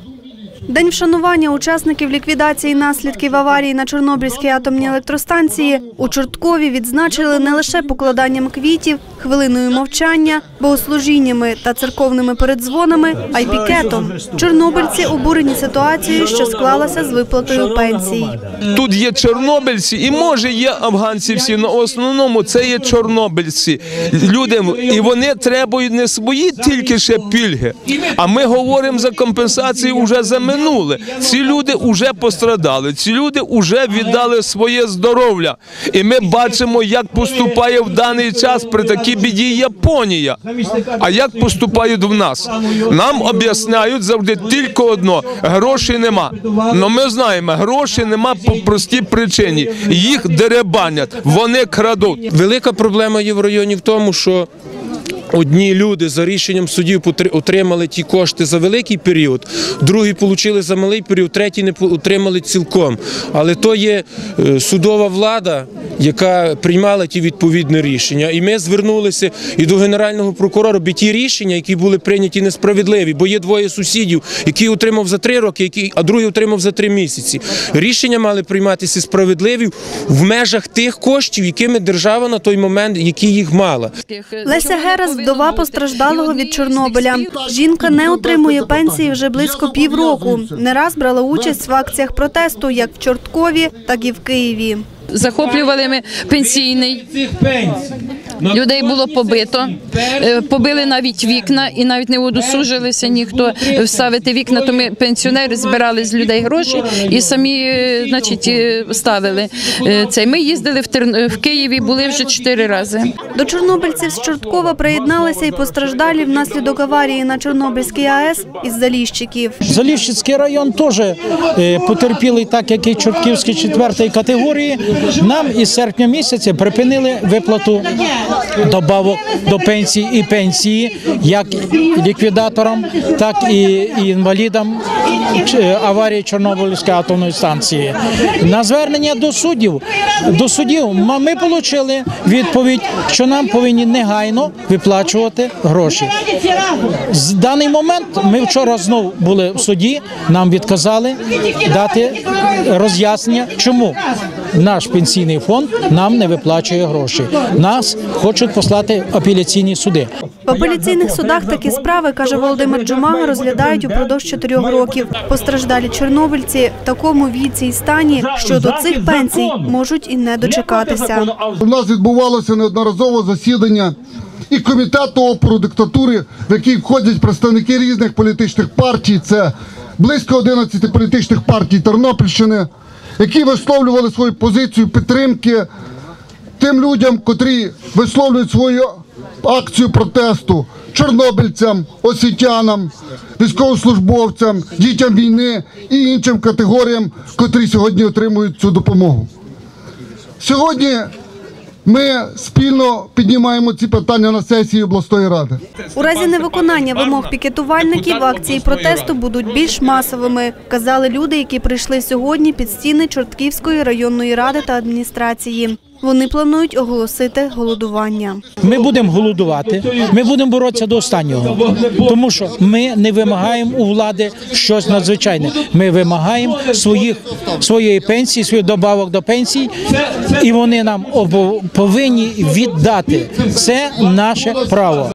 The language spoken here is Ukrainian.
do mínimo. День вшанування учасників ліквідації наслідків аварії на Чорнобильській атомній електростанції у Чорткові відзначили не лише покладанням квітів, хвилиною мовчання, богослужіннями та церковними передзвонами, а й пікетом. Чорнобильці обурені ситуацією, що склалася з виплатою пенсій. Тут є чорнобильці, і може є афганці всі. але в основному це є чорнобильці. Люди, і вони требують не свої тільки ще пільги. А ми говоримо за компенсації вже за минуле. Ці люди вже пострадали. Ці люди вже віддали своє здоров'я. І ми бачимо, як поступає в даний час при такій біді Японія. А як поступають в нас? Нам об'ясняють завжди тільки одно: грошей нема. Ну ми знаємо, грошей нема по простій причині. Їх деребанять, вони крадуть. Велика проблема є в районі в тому, що одні люди за рішенням судів отримали ті кошти за великий період, другі отримали за малий період, треті не отримали цілком. Але то є е, судова влада, яка приймала ті відповідні рішення. І ми звернулися і до генерального прокурора, бо ті рішення, які були прийняті несправедливі, бо є двоє сусідів, які отримав за три роки, які, а другий отримав за три місяці. Рішення мали прийматися справедливі в межах тих коштів, якими держава на той момент, які їх мала. Леся Герас – вдова постраждалого від Чорнобиля. Жінка не отримує пенсії вже близько півроку. Не раз брала участь в акціях протесту як в Чорткові, так і в Києві. Захоплювали ми пенсійний. Людей було побито, Е, побили навіть вікна і навіть не удосужилися ніхто вставити вікна. То ми пенсіонери збирали з людей гроші і самі, е, значить, е, ставили Е, цей. Ми їздили в Терн- в Києві, були вже чотири рази. До чорнобильців з Чорткова приєдналися і постраждалі внаслідок аварії на Чорнобильській АЕС із Заліщиків. Заліщицький район теж е, потерпілий, так як і Чортківський четвертої категорії. Нам із серпня місяця припинили виплату добавок до пенсії і пенсії, як ліквідаторам, так і, інвалідам аварії Чорнобильської атомної станції. На звернення до суддів, до суддів ми отримали відповідь, що нам повинні негайно виплачувати гроші. З даний момент ми вчора знову були в суді. Нам відказали дати роз'яснення, чому наш пенсійний фонд нам не виплачує гроші. Нас хочуть послати в апеляційні суди. В апеляційних судах такі справи, каже Володимир Джумага, розглядають упродовж чотирьох років. Постраждалі чорнобильці в такому віці і стані, що до цих пенсій можуть і не дочекатися. У нас відбувалося неодноразово засідання і комітету опору диктатури, в який входять представники різних політичних партій. Це близько 11 політичних партій Тернопільщини, які висловлювали свою позицію підтримки тим людям, котрі висловлюють свою акцію протесту чорнобильцям, освітянам, військовослужбовцям, дітям війни і іншим категоріям, котрі сьогодні отримують цю допомогу. Сьогодні ми спільно піднімаємо ці питання на сесії обласної ради. У разі невиконання вимог пікетувальників акції протесту будуть більш масовими, казали люди, які прийшли сьогодні під стіни Чортківської районної ради та адміністрації. Вони планують оголосити голодування. Ми будемо голодувати, ми будемо боротися до останнього, тому що ми не вимагаємо у влади щось надзвичайне. Ми вимагаємо своїх своєї пенсії, своїх добавок до пенсії, і вони нам повинні віддати. Це наше право.